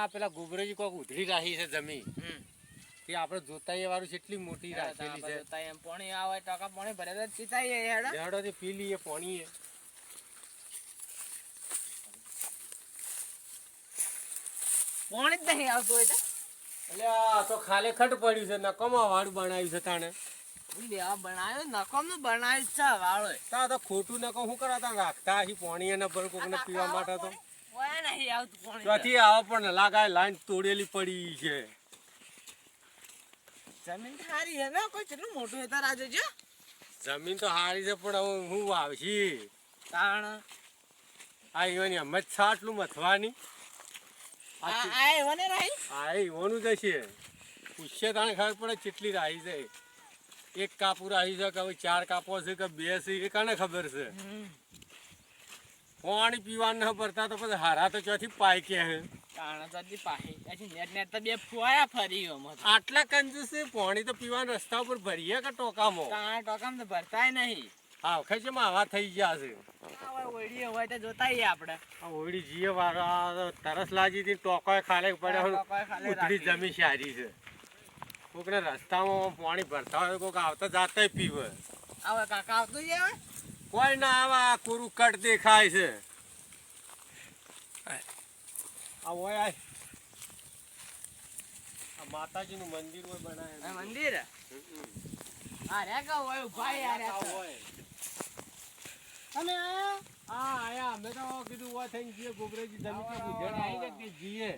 આ પેલા ગોબરેજી કોક ઉધરી રાખી છે જમીન. તે આપણે જોતા એ વાળું કેટલી મોટી રાખેલી છે. એમ પોણી આવે ટકા પાણી ભરે તો ચીતાઈએ હેડો. ઝાડો થી પી લઈએ પાણી પાણી જ નહીં આવતું હોય તો. એટલે આ તો ખાલી ખટ પડ્યું છે નકમા વાળું બનાવ્યું છે તાણે. બનાવ્યો નકોમનું બનાવ્યું છે વાળો તો ખોટું નકો શું કરાતા? રાખતા અહીં પાણી એના ભર કોકને પીવા માટે તો. નહીં આવતું પોણી તો. ત્યાંથી આવો પણ લાગાય લાઈન તોડેલી પડી છે. જમીન સારી હે ને કોઈ કેટલું મોટું હેતર આ જો? જમીન તો સારી છે પણ હવે હું વાવશી? તાણ. આ ઈવાની હમત છાટલું મથવાની. આ એવો રાઈ? આ ઈવાનું જ પૂછશે તાણે ખબર પડે કેટલી રાહી છે. એક કાપુ રાહી છે કે હવે ચાર કાપો છે કે બે છે એ કાને ખબર છે? પાણી પીવાનું ન ભરતા તો પછી હારા તો ચોથી પાય કે હે? આટલા કંજૂસ પાણી તો પીવાના રસ્તા ઉપર ભરીએ કે ટોકામાં? ટોકામ તો ભરતાય નહીં. હા વખત આવા થઈ ગયા છે. આ હોય તો જોતાઈએ આપણે. ઓળી જીએ વાળા તરસ લાગી હતી ટોકોય ખાલે પડે ઉતરી જમી સારી છે. કોકને રસ્તામાં પાણી ભરતા હોય કોક આવતા જાતા પીવે. આવે કાકા આવતું જ કોઈ ના આવા કુરુ કટ દેખાય છે? આ હોય. આ માતાજીનું મંદિર હોય બનાવે મંદિર? આ રે કા હોય ભાઈ આ તો. તમે આયા? અમે તો કીધું હોય થઈને જીએ ગોબરેજી જમી કે બુધેડ આવી જીએ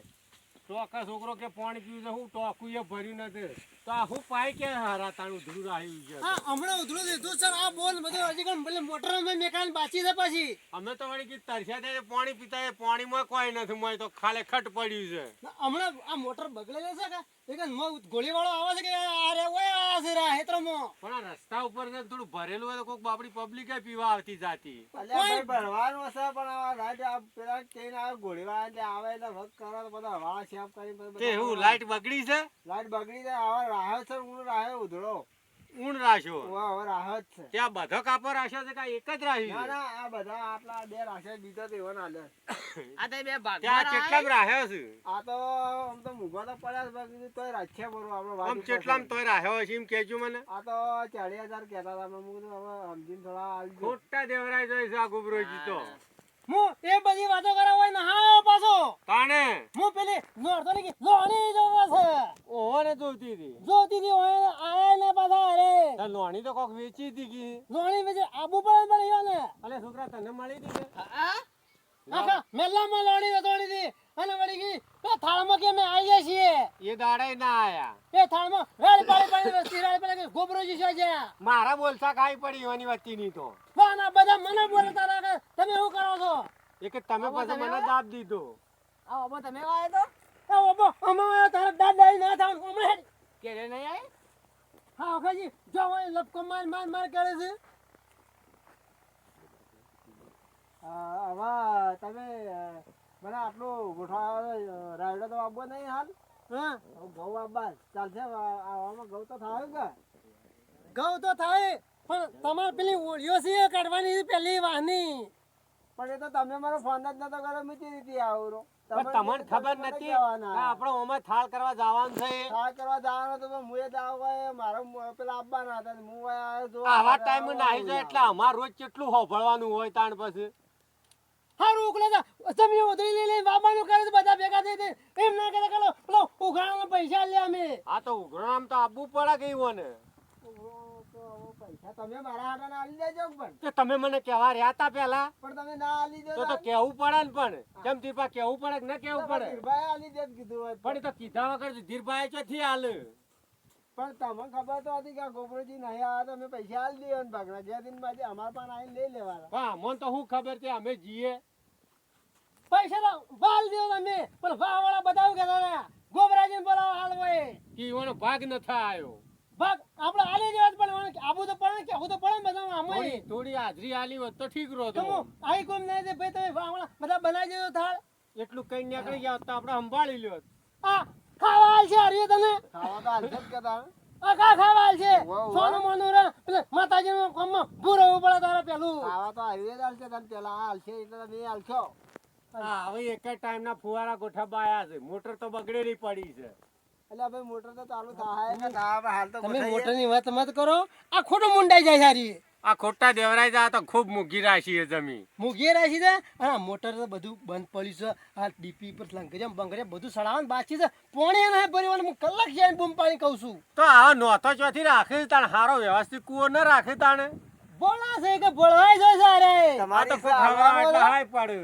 ટોકા છોકરો કે પાણી પીવું છે હું ટોકું એ ભર્યું નથી. તો આ હું પાય કે હારા તાણું ધૂળ આવ્યું છે? હા હમણાં ઉધડું દીધું સર આ બોલ બધું હજી કણ મોટર અમે મેકાન બાચી છે પછી. અમે તો વળી કીધું તરસ્યા ત્યારે પાણી પીતા એ પાણીમાં કોઈ નથી મળે તો ખાલે ખટ પડ્યું છે. હમણાં આ મોટર બગડેલો છે કે? એક આવે છે કે આ ઓય આ છે રા હેત્રમાં? પણ આ રસ્તા ઉપર છે થોડું ભરેલું હોય તો કોઈક બાપડી પબ્લિક પીવા આવતી જાતી. ભાઈ ભરવાનું છે પણ આ રાત આ પેલા આ ઘોડીવાળા જે આવે એટલે વખ કરો તો બધા વાળા શેપ કરી તે હું લાઈટ બગડી છે? લાઈટ બગડી છે આવા રાહત છે હું રાહે ઉધડો. ઊંડ રાખ્યો રાહત છે. ત્યાં બધો કાપો રાખ્યો છે કે એક જ ના ના આ બધા આટલા બે રાશે બીજો તો એવો ના લે. આ તો બે ભાગ ત્યાં કેટલામ રાખ્યો? છે? આ તો આમ તો મૂગો તો પડ્યા છે બાકી તોય રાખ્યા બરો આપણે વાત આમ કેટલામ. તોય રાખ્યો છે એમ કેજો મને. આ તો ચાલીસ હજાર કહેતા હતા મેં કીધું હવે સમજીને થોડા આવી ખોટા દેવરાય જોઈ છે આ ગુબરો જીતો હું. એ બધી વાતો કરા હોય ને હા પાછો. કાણે હું પેલી નોરતો ને લોણી જોવા છે. ઓહો ને જોતી હતી. જોતી હતી હોય આયા ને પાછા અરે તાર તો કોક વેચી કી લોણી પછી આબુ પડે પડ્યો ને અલે છોકરા તને મળી ને હા આખા મેલામાં લોણી વેચોણી હતી અને વળી ગઈ એ થાળમાં કે અમે આવીએ છીએ એ દાડે ના આયા એ થાળમાં રેડ પાડી પાડી વસ્તી રેડ પાડી ગોબરોજી છે જે મારા બોલતા કાઈ પડી એની વચ્ચે ની તો વાના બધા મને બોલતા રાખે તમે શું કરો છો કે તમે પછી મને? દાબ દીધો આવો બો તમે આવ્યો તો ઓબો અમારે તારા દાદા ના થાવ કે કેરે નહીં આવી હા ખાજી જો હોય લપકો માર માર માર કરે છે. હવે તમે મને આટલું ગોઠવા રાયડો તો આપવો નહીં હાલ. હા? હવે ઘઉં આપવા ચાલશે હવે આવામાં ઘઉં તો થાય કે ઘઉં તો થાય, પણ તમારે પેલી ઓળીઓ છે કાઢવાની પેલી વાહની. પણ એ તો તમે મારો ફોન જ નતો કર્યો મેં કેવી રીતે આવું પણ તમને ખબર નથી આપણો ઓમાં થાળ કરવા જવાનું છે? થાળ કરવા જવાનું તો હું એ હોય મારો પેલા આપવાના હતા હું જો આવા ટાઈમે નાહી જાય એટલે અમાર રોજ કેટલું હોભળવાનું હોય તાણ પછી? હારું ઉકલે જા. તમે ઉધરી લઈ લઈને બાબાનું કરે બધા ભેગા થઈ થઈ. એમ ના કરે પેલો પેલો ઉઘાડાના પૈસા લે અમે. આ તો ઉઘરામ તો આપવું પડે કે ને તમે મારા હાટા ના આલી દેજો પણ. તો તમે મને કહેવા રહ્યા તા પેલા પણ તમે ના આલી દો તો તો કેવું પડે ને પણ? કેમ દીપા કેવું પડે કે ન કેવું પડે? ધીરભાઈ આલી દે કીધું હોત. પણ તો કીધા વગર ધીરભાઈ ચોથી હાલ પણ તમને ખબર તો હતી કે ગોબરોજી નહીં આવ્યા તો અમે પૈસા આલી દઈએ ને ભાગના ગયા દિન બાજુ અમારા પણ આવીને લઈ લેવાના. હા અમને તો શું ખબર છે અમે જઈએ? પૈસા વાલ દેવો તમે. પણ વાહ વાળા બતાવું કે તારે ગોબરાજીને બોલાવો હાલ ભાઈ કે ભાગ નથા આવ્યો ભાગ આપણે આલી દેવા પણ આબુ તો પડે કે કેવું તો પડે બધા આમાં થોડી હાજરી આલી હોત તો ઠીક રહો તો આઈ કોમ નહીં દે ભાઈ તમે વાહ બધા બનાવી દેજો થાળ. એટલું કઈ નીકળી ગયા તો આપણે સંભાળી લ્યો આ ખાવા હાલ છે હરિયો તને? ખાવા તો આલ છે કે તારે. આ કા ખાવા હાલ છે. સોનું મોનું રે. પેલે માતાજીનું કામમાં ભૂરવું પડે તારે પેલું. ખાવા તો આવી જ છે તને. પેલા આલ છે એટલે તમે છો. હા હવે એક જ ટાઈમના ફુવારા ગોઠબાયા આયા છે. મોટર તો બગડેલી પડી છે. એટલે ભાઈ મોટર તો ચાલુ થાય. કે હાલ તો તમે ગોઠવીએ. મોટરની વાત મત કરો. આ ખોટો મુંડાઈ જાય સારી. આ ખોટા દેવરાઈ જાય તો ખૂબ મૂકી રાખી છે જમીન. મૂકી રાખી છે? અને મોટર તો બધું બંધ પડ્યું છે. આ ડીપી પર લંગજમ બંગરે બધું સડાવવાનું બાકી છે. પોણી એને ભરવાનું હું કલાક જાય બૂમ પાણી કહું છું. તો આ નોતો ચોથી રાખે તાણ હારો વ્યવસ્થિત કુવો ન રાખે તાણે? બોલા છે કે બોલાય જો સારે તમારે તો ખબર એટલે હાય પડે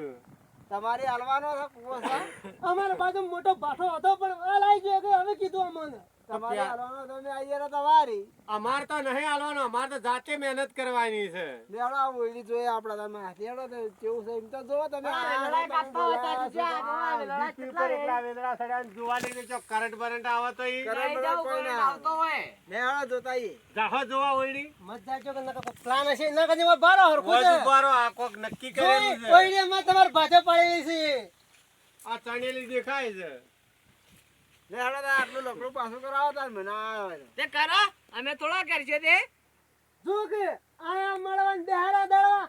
તમારી હાલવાનો છે કુવો છે? અમારા બાજુ મોટો ભાઠો હતો પણ આ લાઈ ગયો હવે કીધું અમને. તમારી હાલવાનો તમે આઈએ ને તમારી અમાર તો નહીં હાલવાનું અમાર તો જાતે મહેનત કરવાની છે. લેવડો આ ઓયડી જોઈએ આપડા તમે લેવડો તો કેવું છે એમ તો જોવો તમે. લડાઈ કરતા હોય ત્યાં બોલાયા છો, ત્યાં તમે. લડાઈ ડીપી ઉપર એટલા વેદરા સડ્યા જોવા લઈને જો કરંટ બરંટ આવે તો ઈ. કરંટ કોઈ ના. આવતો હોય. લેવડો જોતા આઈએ. જાહો જોવા ઓયડી મત જાજો કે નકર પ્લાન હશે? ના કદી બારો હરખું છે. આ કોક નક્કી કરેલું છે. ઓઈડે માં તમાર પાડેલી છે. આ ચણેલી દેખાય છે. લેવડો તો આટલું લકડું પાછું કરાવો તાર મને આવે તે. કરો અમે થોડા કરશે તે. જો કે આયા મળવાન બેહારા દળવા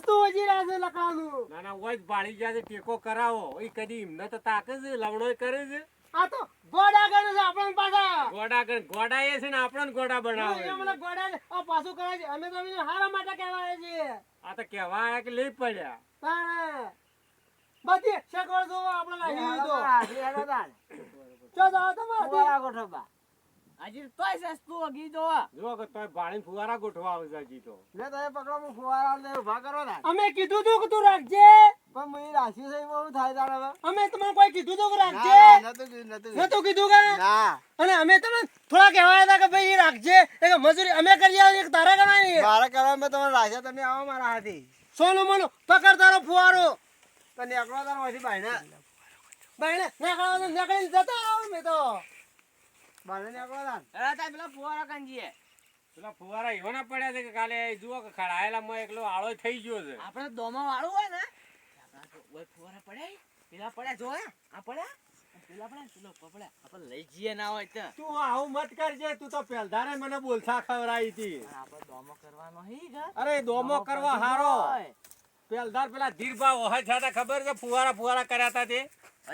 સસ્તું વજી છે લકડાનું ના ના ઓય ભાળી ગયા છે ટેકો કરાવો. ઈ કદી એમને તો તાકે છે લવણો કરે છે. આ તો ગોડા કરે છે આપણને પાછા. ગોડા કર ગોડા એ છે ને આપણને ગોડા બનાવે એ મને છે. ગોડા આ પાછું કરે છે. અમે તમને હારા માટે કહેવાય છે. આ તો કેવા આયા કે લઈ પડ્યા. તાણે. બધી શેકવડ જોવા આપણે લાગી તો. હેડો તાર. ચો જાઓ તમારે ફુવારા ગોઠવવા. હજી તોય સસ્તું અગી જોવા. જુઓ કે તોય ભાળી ફુવારા ગોઠવા આવે હજી તો. લે તમે પકડો હું ફુવારા લઈને ઊભા કરો તાર. અમે કીધું તું કે તું રાખજે. પણ મેં રાખ્યું છે એમાં થાય તાર હવે? અમે તમને કોઈ કીધું તું રાખજે? નતું કીધું, નતું કીધું. નતું કીધું કે? ના. અને અમે તમને થોડા કહેવાયા હતા કે ભાઈ રાખજે. મજૂરી અમે કરી તારે કરવાની મારે કરવામાં તમે રાખ્યા તમે આવો મારા હાથી. સોનું મોનું પકડ તારો ફુવારો. તો નીકળો તારો ભાઈ બહેને નીકળવા તો નીકળીને જતા આવો મેં તો. બાયણે નીકળો તાર. અરે તાર પેલા ફુવારા કાંજીએ પેલા ફુવારા એવાના પડ્યા છે કે કાલે જુઓ કે ખડાયેલા માં એકલો આળો થઈ ગયો છે. આપણે દોમા વાળું હોય ને. આપણા ફુવારા પડ્યા પેલા પડ્યા જો આ પડ્યા? પેલા પડ્યા પેલો ઉપર આપણે લઈ જઈએ ના હોય તો. તું આવું મત કરજે. તું તો પહેલધારે મને બોલતા ખવડાવી હતી. આપણે દોમો કરવાનો હી અરે દોમો કરવા હારો. પહેલધાર પેલા ધીરભા ઓહા છાતા ખબર છે ફુવારા ફુવારા કર્યા હતા તે.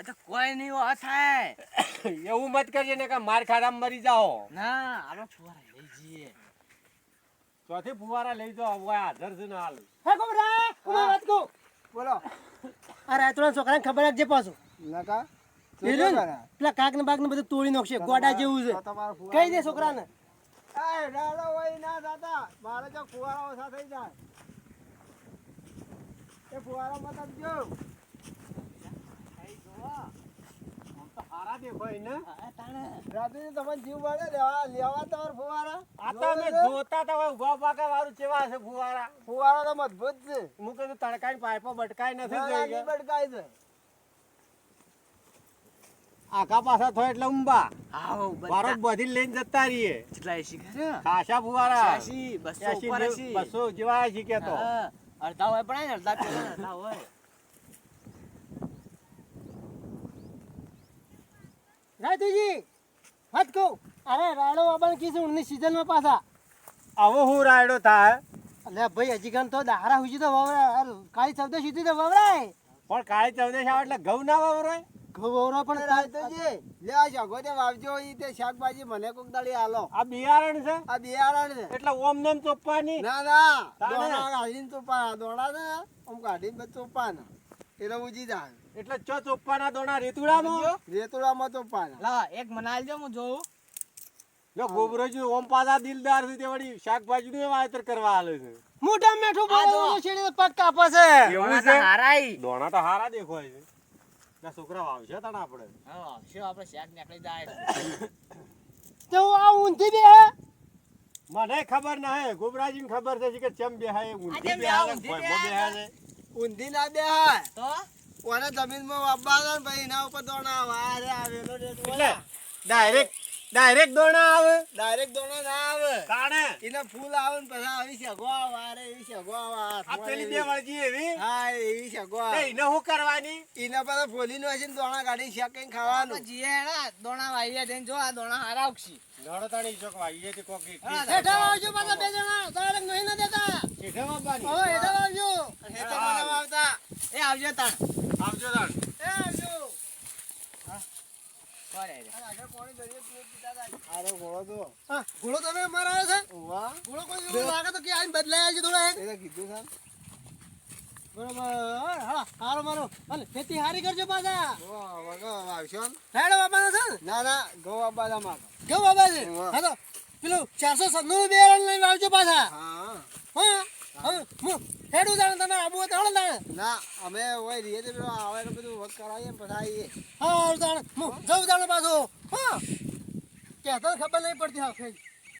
તો કોઈ નહીં હોય થાય. એવું મત કરજે ને કે માર ખાડામાં મરી જાઓ. ના આનો ફુવારા લઈ જઈએ. ચોથી ફુવારા લઈ જાઓ હવે હાજર છે ને હાલ. હે ગોબરા હું. વાત કહું બોલો. આ રાતોના છોકરાને ખબર રાખજે પાછું. નકા? પેલા કાક ને? બાક ને બધું તોડી નાખશે ગોડા જેવું છે. કઈ દે છોકરાને. એ ડાળો હોય ના દાદા મારે જો ફુવારા ઓછા થઈ જાય. એ ફુવારા મત આપજો. હારા દેખાય ને રાત્રે તમને જીવ મળે લેવા લેવા તમારા ફુવારા? આ તો અમે જોતા તા ઊભા પાકા વાળું કેવા છે ફુવારા? ફુવારા તો મજબૂત છે. હું કીધું તડકાની પાઇપો બટકાઈ નથી જોઈ ના, કે. નહીં ભડકાય છે. આખા પાછા થો એટલે ઉંબા આવો બધી. લઈને જતા રહીએ. કેટલા એસી ખાસા ફુવારા. એસી બસો જેવ- એસી છે હા, અડધા હોય પણ અડધા પેલા અડધા હોય. રાજુજી વાત કહું. અરે રાયડો બાબાને કીધું ઊંડની સિઝનમાં પાછા. આવો હું રાયડો થાય. અલે ભાઈ હજી કાન તો દારા હુજી તો વવરાય. અરે કાળી ચૌદશ સુધી તો વાવરાય. પણ કાળી ચૌદશ આવે એટલે ઘઉં ના વાવરાય? ઘઉં પણ પણ લે આ શાકો તે વાવજો ઈ તે શાકભાજી મને કોક દાડી આલો. આ બિયારણ છે? આ બિયારણ છે. એટલે ઓમ નેમ ચોપવાની? ના ના? દોણા કાઢીને ચોપા દોણા ને આમ કાઢીને પછી ચોપાના. એટલે ઉજી જાય. એટલે ચો ચોપવાના દોણા? રેતુડામાં રેતુડામાં ચોપાના. લા એક મનાલ જો હું જોઉં. જો ગોબરોજી ઓમ પાછા દિલદાર છે તે વળી શાકભાજી નું વાવેતર કરવા આલે છે. મોટા મેઠું બોલો છે પગ કાપે છે. એવું છે? હારાઈ દોણા તો હારા દેખાય છે. ના છોકરા આવશે તાણ આપણે. હા શું આપણે શેક નીકળી જાય. તો આ ઊંધી બે મને ખબર ના હે ગોબરાજી ખબર છે કે ચમ ઊંધી આજે બેહાય ઊંધી ભોંયમો બેહાય બેહાય ઊંધી ના બેહાય તો? કોને જમીનમાં વાપવાના ને પછી એના ઉપર દોણા આવે આ રે આવેલો એટલે ડાયરેક્ટ ડાયરેક્ટ દોણા આવે. ડાયરેક્ટ દોણા ના આવે. કાણે? એને ફૂલ આવે ને પછી આવી શગો આવે આ એવી શગો આવે આ આ પેલી બે વળજી એવી? હા એવી શગો એને હું કરવાની? એના પાસે ફોલી નો હશે ને દોણા કાઢી શેકીને ખાવાનું. જીએ હેડા દોણા વાઈએ જઈને જો આ દોણા હારા ઉક્ષી દોડો તાણી ચોક વાઈએ તે કોકી હેઠા આવજો પાછા બે જણા. ડાયરેક્ટ નહીં ના દેતા. હેઠા વાવવાની. ઓ હેઠા આવજો એ તો મને વાવતા એ આવજો તાણ. આવજો તાણ એ આવજો કોણ આયરે? આરો ઘોડો તો. હા ઘોડો તમે અમારા આવ્યો છે? વાહ. ઘોડો કોઈ લાગે તો કે આઈને બદલાઈ આવજો થોડા એક. એ કીધું છે બરોબર હા હા હારો મારો. અને ખેતી હારી કરજો પાછા. આવશો હેડો બાપા છે ના? ના ગૌ આપવા તા મારે. બાબા છે હા. તો પેલું ચારસો સન્નું બે રન લઈને આવજો પાછા. હા. હા હા હું હેડું જાણે તમે આબુ હોય તો જાણે ના અમે હોય રહીએ તો આવે બધું વર્ક કરાવીએ પછી આવીએ. હા જાણે હું જવું જાણે પાછો. હા. કહેતો ખબર નહીં પડતી હા